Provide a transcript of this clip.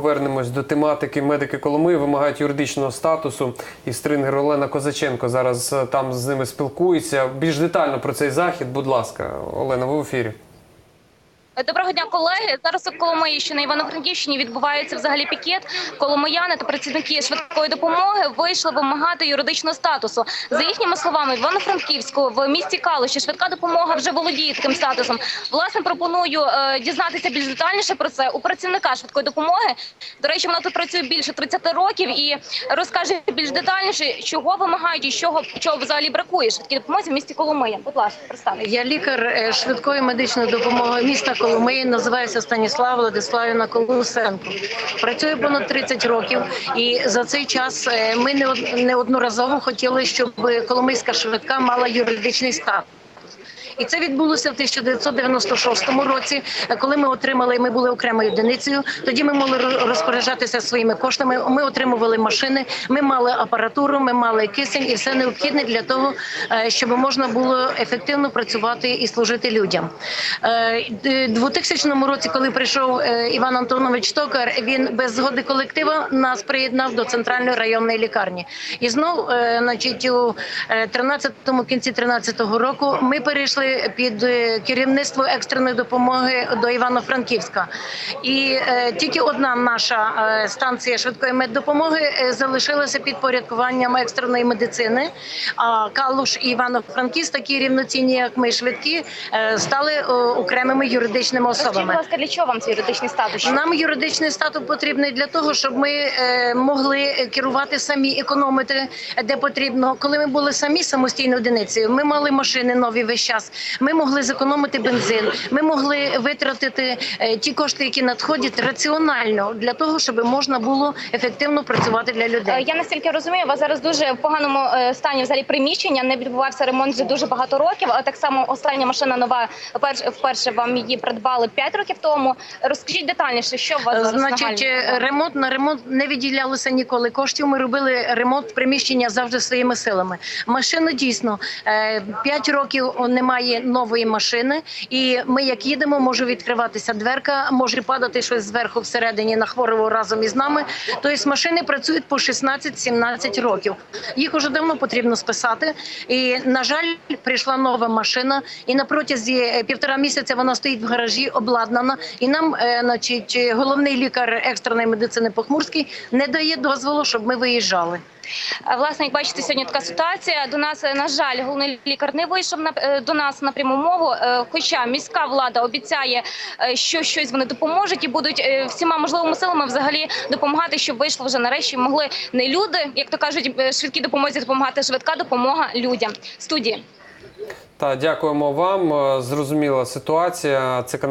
повернемось до тематики. Медики Коломиї вимагають юридичного статусу. І стрингер Олена Козаченко зараз е, там з ними спілкується. Більш детально про цей захід. Будь ласка, Олена, ви в ефірі. Доброго дня, колеги. Зараз у Коломиї, що на Івано-Франківщині відбувається взагалі пікет. Коломияни та працівники швидкої допомоги вийшли вимагати юридичного статусу. За їхніми словами, в Івано-Франківську в місті Калуші швидка допомога вже володіє таким статусом. Власне, пропоную е, дізнатися більш детальніше про це у працівника швидкої допомоги. До речі, вона тут працює більше 30 років і розкаже більш детальніше, чого вимагають і чого чого взагалі бракує швидкій допомозі в місті Коломия. Будь ласка, представте. Я лікар е, швидкої медичної допомоги міста Коломиї, називаюся Станіслав Владиславівна Колусенко. Працюю понад 30 років, і за цей час е, ми не од- неодноразово хотіли, щоб Коломийська швидка мала юридичний статус. І це відбулося в 1996 році, коли ми отримали, ми були окремою одиницею. Тоді ми могли розпоряджатися своїми коштами. Ми отримували машини, ми мали апаратуру, ми мали кисень і все необхідне для того, е, щоб можна було ефективно працювати і служити людям. Е, д- 2000 році, коли прийшов е, Іван Антонович Токар, він без згоди колектива нас приєднав до центральної районної лікарні. І знов, е, значить, у 13-му кінці 13-го року ми перейшли під е, керівництво екстреної допомоги до Івано-Франківська. І е, тільки одна наша е, станція швидкої меддопомоги залишилася під порядкуванням екстреної медицини. А Калуш і Івано-Франківськ, такі рівноцінні, як ми швидкі, стали окремими юридичними Скажіть, будь особами. ласка, для чого вам цей юридичний статус? Нам юридичний статус потрібний для того, щоб ми могли керувати самі, економити де потрібно. Коли ми були самі самостійною одиницею, ми мали машини нові весь час. Ми могли зекономити бензин. Ми могли витратити е, ті кошти, які надходять раціонально для того, щоб можна було ефективно працювати для Е, людей. Я настільки розумію, у вас зараз дуже в поганому е, стані взагалі приміщення. Не відбувався ремонт вже дуже багато років. А так само остання машина нова перш- вперше вам її придбали 5 років тому. Розкажіть детальніше, що у вас зараз Значить, е, ремонт на ремонт не виділялося ніколи коштів. Ми робили ремонт приміщення завжди своїми силами. Машина дійсно 5 років немає нової машини, і ми, як їдемо, може відкриватися дверка, може падати щось зверху всередині на хворого разом із нами. Тобто машини працюють по 16-17 років. Їх уже давно потрібно списати. І на жаль, прийшла нова машина, і на протязі е, півтора місяця вона стоїть в гаражі, обладнана. І нам, е, значить, головний лікар екстреної медицини Похмурський не дає дозволу, щоб ми виїжджали. Власне, як бачите, сьогодні така ситуація. До нас, е, на жаль, головний лікар не вийшов на до нас на пряму мову. е, Хоча міська влада обіцяє, е, що щось вони допоможуть і будуть е, всіма можливими силами взагалі допомагати, щоб вийшло вже нарешті могли не люди, як то кажуть, швидкі допомозі допомагати, швидка допомога людям. Студії. Та дякуємо вам. Зрозуміла ситуація. Це.